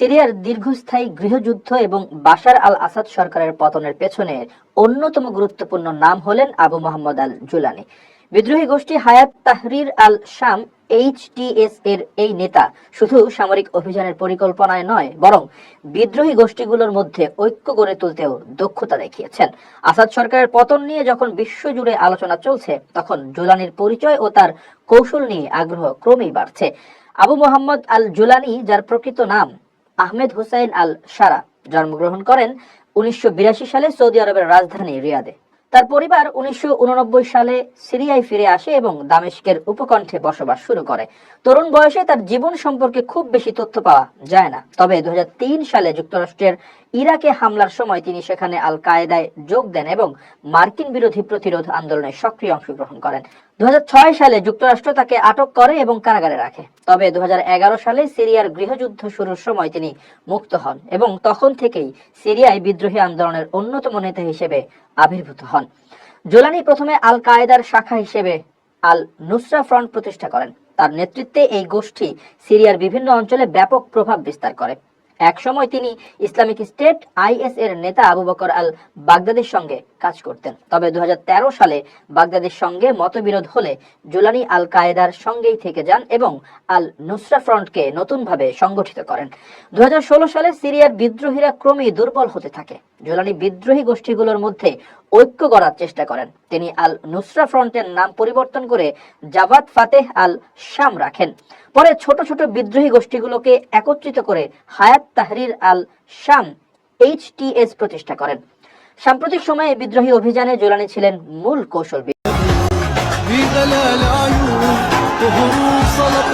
সিরিয়ার দীর্ঘস্থায়ী গৃহযুদ্ধ এবং বাশার আল আসাদ সরকারের পতনের পেছনে অন্যতম গুরুত্বপূর্ণ নাম হলেন আবু মোহাম্মদ আল জুলানি বিদ্রোহী গোষ্ঠী হায়াত তাহরির আল শাম এইচটিএস এর এই নেতা, শুধু সামরিক অভিযানের পরিকল্পনায় নয়, বরং বিদ্রোহী গোষ্ঠীগুলোর মধ্যে ঐক্য গড়ে তুলতেও দক্ষতা দেখিয়েছেন। আসাদ সরকারের পতন নিয়ে যখন বিশ্বজুড়ে আলোচনা চলছে, তখন জুলানির পরিচয় ও তার কৌশল নিয়ে আগ্রহ ক্রমেই বাড়ছে। আবু মোহাম্মদ আল জুলানি, যার প্রকৃত নাম আহমেদ হুসাইন আল সারা, জন্মগ্রহণ করেন উনিশশো বিরাশি সালে সৌদি আরবের রাজধানী রিয়াদে। তার পরিবার উনিশশো উননব্বই সালে সিরিয়ায় ফিরে আসে এবং দামেস্কের উপকণ্ঠে বসবাস শুরু করে। তরুণ বয়সে তার জীবন সম্পর্কে খুব বেশি তথ্য পাওয়া যায় না। তবে দু হাজার তিন সালে যুক্তরাষ্ট্রের ইরাকে হামলার সময় তিনি সেখানে আল কায়েদায় যোগ দেন এবং মার্কিন বিরোধী প্রতিরোধ আন্দোলনে সক্রিয় অংশগ্রহণ করেন। দু সালে যুক্তরাষ্ট্র তাকে আটক করে এবং কারাগারে রাখে। তবে দু সালে সিরিয়ার গৃহযুদ্ধ শুরুর সময় তিনি মুক্ত হন এবং তখন থেকেই সিরিয়ায় বিদ্রোহী আন্দোলনের অন্যতম নেতা হিসেবে আবির্ভূত হন। জোলানি প্রথমে আল কায়েদার শাখা হিসেবে আল নুসরা ফ্রন্ট প্রতিষ্ঠা করেন। তার নেতৃত্বে এই গোষ্ঠী সিরিয়ার বিভিন্ন অঞ্চলে ব্যাপক প্রভাব বিস্তার করে। এক সময় তিনি ইসলামিক স্টেট আইএস এর নেতা আবু বকর আল বাগদাদের সঙ্গে কাজ করতেন। তবে দু হাজার তেরো সালে বাগদাদের সঙ্গে মতবিরোধ হলে জুলানি আল কায়েদার সঙ্গেই থেকে যান এবং আল নুসরা ফ্রন্টকে নতুনভাবে সংগঠিত করেন। দু হাজার ষোলো সালে সিরিয়ার বিদ্রোহীরা ক্রমেই দুর্বল হতে থাকে। জুলানি বিদ্রোহী গোষ্ঠীগুলোর মধ্যে ঐক্য গড়ার চেষ্টা করেন তিনি আল নুসরা ফ্রন্টের নাম পরিবর্তন করে জাভাত ফাতেহ আল শাম রাখেন পরে ছোট ছোট বিদ্রোহী গোষ্ঠীগুলোকে একত্রিত করে হায়াত তাহরির আল শাম এইচটিএস প্রতিষ্ঠা করেন সাম্প্রতিক সময়ে এই বিদ্রোহী অভিযানে জোলানি ছিলেন মূল কৌশলবিদ في غلا العيون وهروب صلب